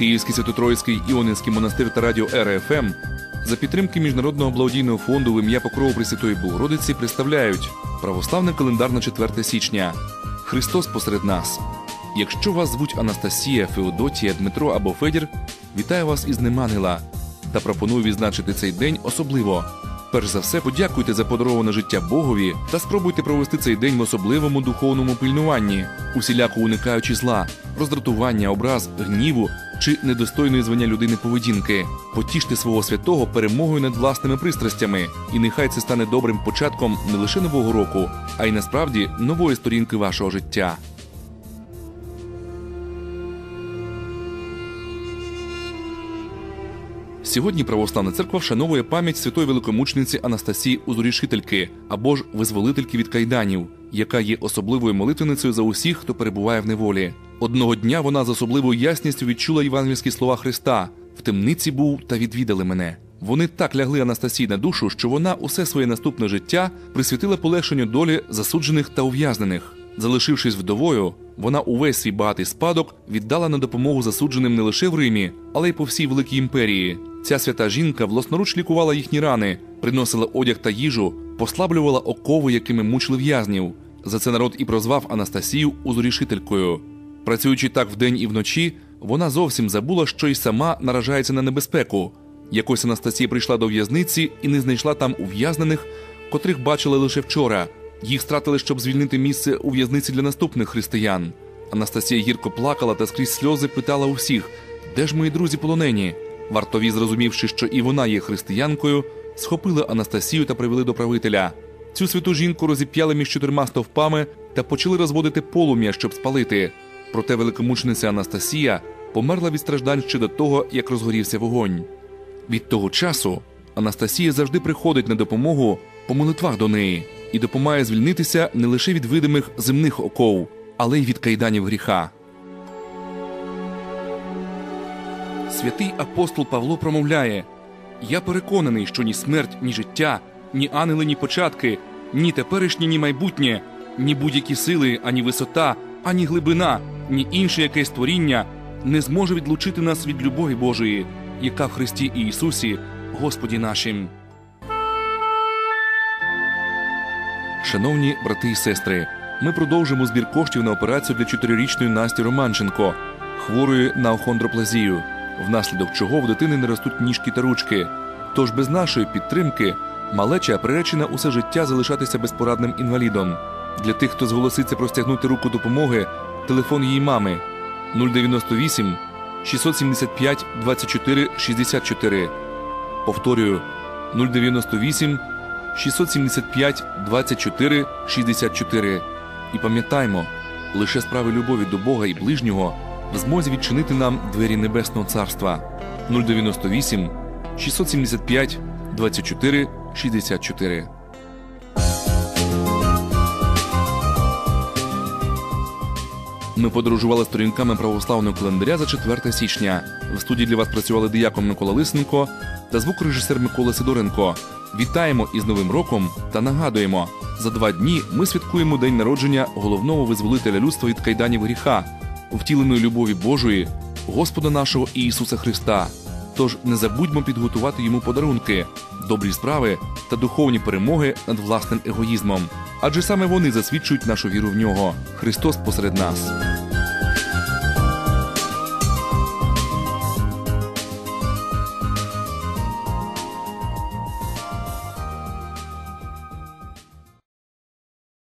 Київський Святотроїцький Іонинський монастир та радіо РФМ за підтримки Міжнародного благодійного фонду в ім'я Покрову Пресвятої Богородиці представляють православний календар на 4 січня. Христос посеред нас. Якщо вас звуть Анастасія, Феодотія, Дмитро або Федір, вітаю вас із Немангела та пропоную відзначити цей день особливо. Перш за все, подякуйте за подароване життя Богові та спробуйте провести цей день в особливому духовному пильнуванні, усіляко уникаючи зла, роздратування, образ, гніву чи недостойної звання людини поведінки. Потіште свого святого перемогою над власними пристрастями, і нехай це стане добрим початком не лише нового року, а й насправді нової сторінки вашого життя. Сьогодні православна церква вшановує пам'ять святої великомучениці Анастасії Узурішительки або ж визволительки від кайданів, яка є особливою молитвеницею за усіх, хто перебуває в неволі. Одного дня вона з особливою ясністю відчула євангельські слова Христа: в темниці був та відвідали мене. Вони так лягли Анастасії на душу, що вона усе своє наступне життя присвятила полегшенню долі засуджених та ув'язнених. Залишившись вдовою, вона увесь свій багатий спадок віддала на допомогу засудженим не лише в Римі, але й по всій великій імперії. Ця свята жінка власноруч лікувала їхні рани, приносила одяг та їжу, послаблювала окови, якими мучили в'язнів. За це народ і прозвав Анастасію узорішителькою. Працюючи так вдень і вночі, вона зовсім забула, що й сама наражається на небезпеку. Якось Анастасія прийшла до в'язниці і не знайшла там ув'язнених, котрих бачили лише вчора. Їх стратили, щоб звільнити місце у в'язниці для наступних християн. Анастасія гірко плакала та скрізь сльози питала у всіх, де ж мої друзі полонені. Вартові, зрозумівши, що і вона є християнкою, схопили Анастасію та привели до правителя. Цю святу жінку розіп'яли між чотирма стовпами та почали розводити полум'я, щоб спалити. Проте великомучениця Анастасія померла від страждань ще до того, як розгорівся вогонь. Від того часу Анастасія завжди приходить на допомогу по молитвах до неї і допомагає звільнитися не лише від видимих земних оков, але й від кайданів гріха. Святий апостол Павло промовляє: Я переконаний, що ні смерть, ні життя, ні ангели, ні початки, ні теперішнє, ні майбутнє, ні будь-які сили, ані висота, ані глибина, ні інше якесь творіння не зможе відлучити нас від любові Божої, яка в Христі Ісусі, Господі нашим. Шановні брати і сестри, ми продовжимо збір коштів на операцію для чотирирічної Насті Романченко, хворої на охондроплазію, внаслідок чого в дитини не ростуть ніжки та ручки. Тож без нашої підтримки малеча приречена усе життя залишатися безпорадним інвалідом. Для тих, хто зголоситься простягнути руку допомоги, телефон її мами 098 675 24 64. Повторюю 098 675 24 64. І пам'ятаймо, лише справи любові до Бога і ближнього в змозі відчинити нам двері Небесного Царства 098 675 24 64. Ми подорожували сторінками православного календаря за 4 січня. В студії для вас працювали диякон Микола Лисенко та звукорежисер Микола Сидоренко. Вітаємо із Новим роком та нагадуємо: за два дні ми святкуємо день народження головного визволителя людства від кайданів гріха, втіленої любові Божої, Господа нашого Ісуса Христа. Тож не забудьмо підготувати йому подарунки, добрі справи та духовні перемоги над власним егоїзмом. Адже саме вони засвідчують нашу віру в нього. Христос посеред нас.